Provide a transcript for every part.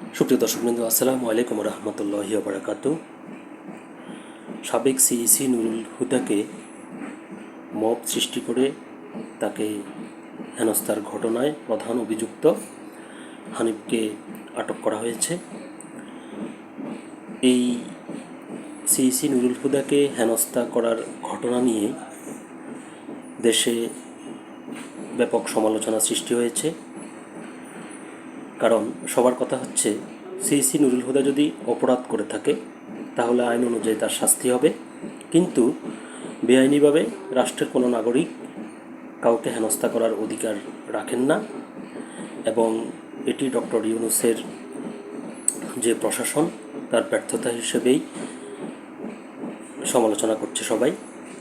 সুপ্রিয় দর্শকবৃন্দ, আসসালামু আলাইকুম রহমতুল্লাহি বারাকাত সাবেক সিইসি নুরুল হুদাকে মব সৃষ্টি করে তাকে হেনস্থার ঘটনায় প্রধান অভিযুক্ত হানিফকে আটক করা হয়েছে। এই সিইসি নুরুল হুদাকে হেনস্থা করার ঘটনা নিয়ে দেশে ব্যাপক সমালোচনা সৃষ্টি হয়েছে। কারণ সবার কথা হচ্ছে সিইসি নুরুল হুদা যদি অপরাধ করে থাকে, তাহলে আইন অনুযায়ী তার শাস্তি হবে। কিন্তু বেআইনিভাবে রাষ্ট্রের কোনো নাগরিক কাউকে হেনস্থা করার অধিকার রাখেন না এবং এটি ডক্টর ইউনুসের যে প্রশাসন, তার ব্যর্থতা হিসেবেই সমালোচনা করছে সবাই।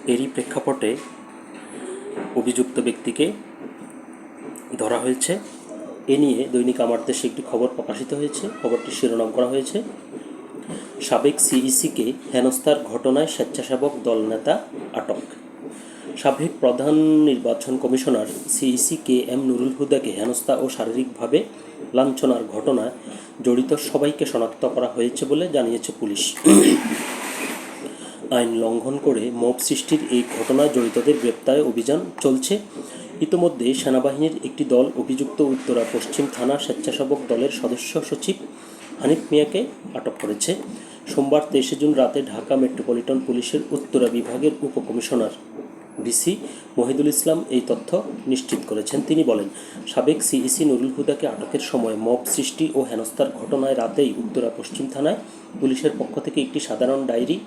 এরই প্রেক্ষাপটে অভিযুক্ত ব্যক্তিকে ধরা হয়েছে। এ নিয়ে দৈনিক আমার দেশে একটি খবর প্রকাশিত হয়েছে। খবরটি শিরোনাম করা হয়েছে, সাবেক সিইসিকে হেনস্থার ঘটনায় স্বেচ্ছাসেবক দল নেতা আটক। সাবেক প্রধান নির্বাচন commissioner CEC K M Nurul হুদাকে হেনস্থা ও শারীরিকভাবে লাঞ্ছনার ঘটনায় জড়িত সবাইকে শনাক্ত করা হয়েছে বলে জানিয়েছে পুলিশ। আইন লঙ্ঘন করে মব সৃষ্টির এই ঘটনায় জড়িতদের গ্রেপ্তারে অভিযান চলছে। ইতোমধ্যে সেনাবাহিনীর একটি দল অভিযুক্ত উত্তরা পশ্চিম থানা স্বেচ্ছাসেবক দলের সদস্য সচিব হানিফ মিয়াকে আটক করেছে। সোমবার তেইশে জুন রাতে ঢাকা মেট্রোপলিটন পুলিশের উত্তরা বিভাগের উপকমিশনার ডিসি মহিদুল ইসলাম এই তথ্য নিশ্চিত করেছেন। তিনি বলেন, সাবেক সিইসি নুরুল হুদাকে আটকের সময় মব সৃষ্টি ও হেনস্থার ঘটনায় রাতেই উত্তরা পশ্চিম থানায় পুলিশের পক্ষ থেকে একটি সাধারণ ডায়েরি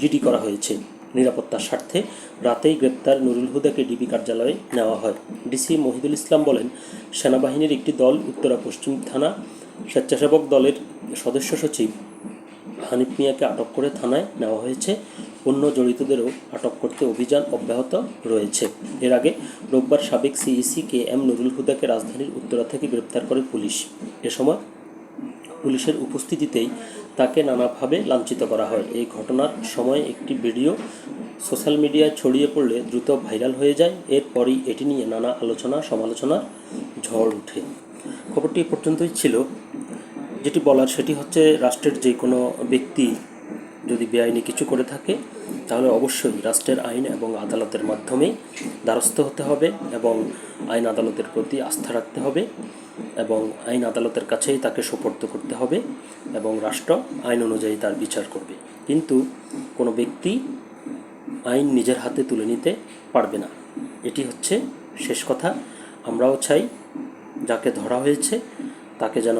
জিডি করা হয়েছে। নিরাপত্তার স্বার্থে রাতেই গ্রেপ্তার নুরুল হুদাকে ডিবি কার্যালয়ে নেওয়া হয়। ডিসি মহিদুল ইসলাম বলেন, সেনাবাহিনীর একটি দল উত্তরা পশ্চিম থানা স্বেচ্ছাসেবক দলের সদস্য সচিব হানিফ মিয়াকে আটক করে থানায় নেওয়া হয়েছে। অন্য জড়িতদেরও আটক করতে অভিযান অব্যাহত রয়েছে। এর আগে রোববার সাবেক সিইসি কে এম নুরুল হুদাকে রাজধানীর উত্তরা থেকে গ্রেপ্তার করে পুলিশ। এ সময় পুলিশের উপস্থিতিতেই তাকে নানাভাবে লাঞ্ছিত করা হয়। এই ঘটনার সময় একটি ভিডিও সোশ্যাল মিডিয়ায় ছড়িয়ে পড়লে দ্রুত ভাইরাল হয়ে যায়। এরপরই এটি নিয়ে নানা আলোচনা, সমালোচনার ঝড় ওঠে। খবরটি পর্যন্তই ছিল। যেটি বলার সেটি হচ্ছে, রাষ্ট্রের যে কোনো ব্যক্তি যদি বেআইনি কিছু করে থাকে, তাহলে অবশ্যই রাষ্ট্রের আইন এবং আদালতের মাধ্যমেই দ্বারস্থ হতে হবে এবং আইন আদালতের প্রতি আস্থা রাখতে হবে এবং আইন আদালতের কাছেই তাকে সোপর্দ করতে হবে এবং রাষ্ট্র আইন অনুযায়ী তার বিচার করবে। কিন্তু কোনো ব্যক্তি আইন নিজের হাতে তুলে নিতে পারবে না। এটি হচ্ছে শেষ কথা। আমরাও চাই যাকে ধরা হয়েছে, তাকে যেন,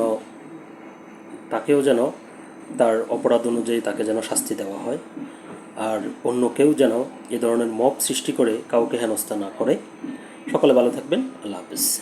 তাকেও যেন তার অপরাধ অনুযায়ী তাকে যেন শাস্তি দেওয়া হয়। আর অন্য কেউ যেন এ ধরনের মব সৃষ্টি করে কাউকে হেনস্থা না করে। সকলে ভালো থাকবেন। আল্লাহ হাফিজ।